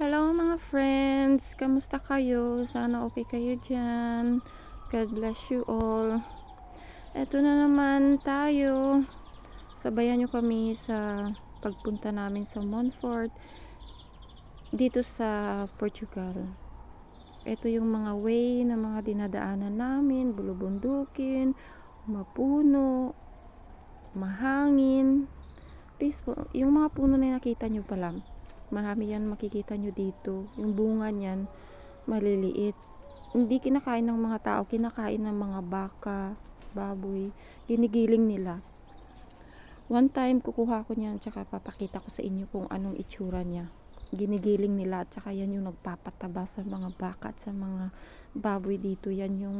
Hello mga friends, kamusta kayo? Sana okay kayo dyan. God bless you all. Eto na naman tayo. Sabayan nyo kami sa pagpunta namin sa Montfort dito sa Portugal. Ito yung mga way na mga dinadaanan namin, bulubundukin, mapuno, mahangin, peaceful. Yung mga puno na nakita nyo pa lang marami yan makikita nyo dito. Yung bunga niyan maliliit. Hindi kinakain ng mga tao kinakain ng mga baka baboy. Ginigiling nila. One time kukuha ko niyan tsaka papakita ko sa inyo kung anong itsura niya. Ginigiling nila tsaka yan yung nagpapataba sa mga baka at sa mga baboy dito. Yan yung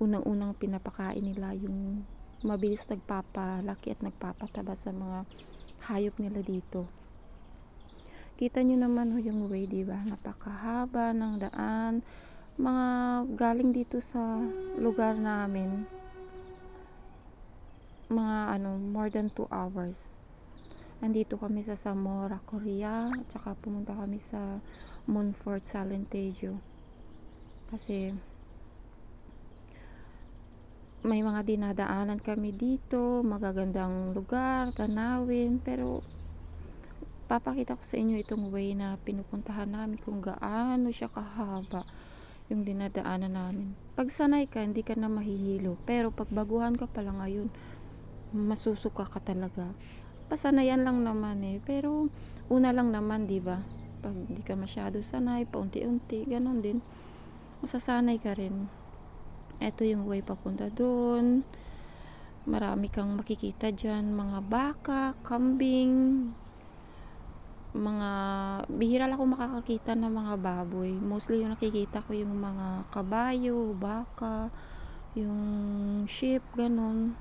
unang-unang pinapakain nila yung mabilis nagpapalaki at nagpapataba sa mga hayop nila dito Kita nyo naman ho yung way, di ba? Napakahaba ng daan. Mga galing dito sa lugar namin. Mga ano, more than 2 hours. Nandito kami sa Zamora, Korea. At saka pumunta kami sa Montfort, Salentejo. Kasi may mga dinadaanan kami dito, magagandang lugar, tanawin, pero papakita ko sa inyo itong way na pinupuntahan namin kung gaano siya kahaba yung dinadaanan namin. Pag sanay ka, hindi ka na mahihilo. Pero pag baguhan ka pala ngayon, masusuka ka talaga. Pasanayan lang naman eh. Pero una lang naman, di ba? Pag hindi ka masyado sanay, paunti-unti, ganun din. Masasanay ka rin. Ito yung way papunta doon. Marami kang makikita dyan. Mga baka, kambing, mga bihira lang ako makakakita ng mga baboy. Mostly yung nakikita ko yung mga kabayo baka yung sheep ganun.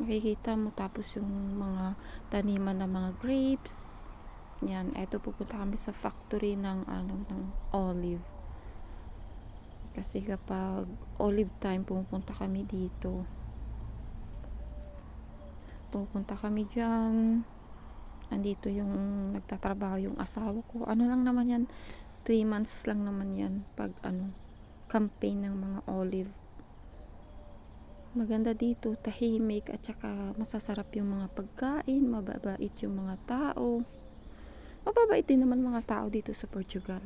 Makikita mo tapos yung mga taniman ng mga grapes. Yan eto pupunta kami sa factory ng ano ng olive. Kasi kapag olive time pupunta kami dito. Pupunta kami dyan andito yung nagtatrabaho yung asawa ko. Ano lang naman yan? 3 months lang naman yan pag ano campaign ng mga olive. Maganda dito tahimik at saka masasarap yung mga pagkain mababait yung mga tao. Mababait din naman mga tao dito sa Portugal.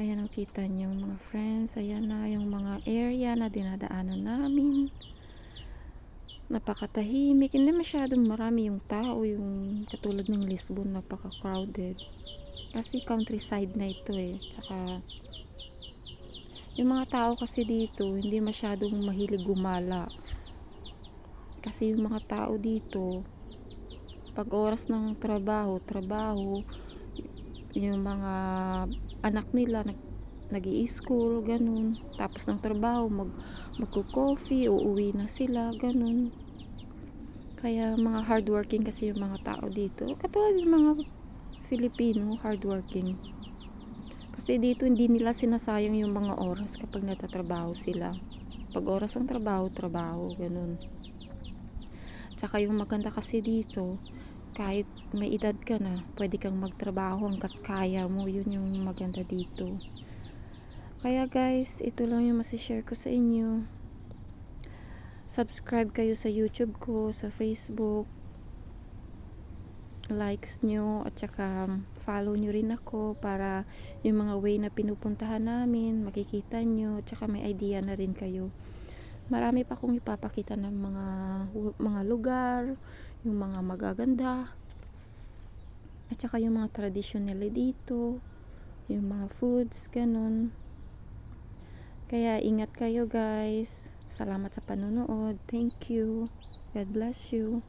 Ayan ang kita niyo mga friends. Ayan na yung mga area na dinadaanan namin napakatahimik. Hindi masyadong marami yung tao yung katulad ng Lisbon napaka crowded kasi countryside na ito eh. Tsaka yung mga tao kasi dito hindi masyadong mahilig gumala. Kasi yung mga tao dito pag oras ng trabaho trabaho yung mga anak nila nag school ganun. Tapos ng trabaho mag magko-coffee uuwi na sila ganun. Kaya mga hardworking kasi yung mga tao dito. Katulad ng mga Filipino hardworking. Kasi dito hindi nila sinasayang yung mga oras kapag natatrabaho sila. Pag oras ng trabaho trabaho ganun. Tsaka yung maganda kasi dito kahit may edad ka na pwede kang magtrabaho hanggat kaya mo. Yun yung maganda dito kaya guys, ito lang yung masishare ko sa inyo. Subscribe kayo sa YouTube ko, sa Facebook. Likes nyo at saka follow nyo rin ako para yung mga way na pinupuntahan namin, makikita nyo at saka may idea na rin kayo. Marami pa akong ipapakita ng mga mga lugar, yung mga magaganda at saka yung mga traditional dito, yung mga foods, ganun. Kaya ingat kayo guys. Salamat sa panonood. Thank you. God bless you.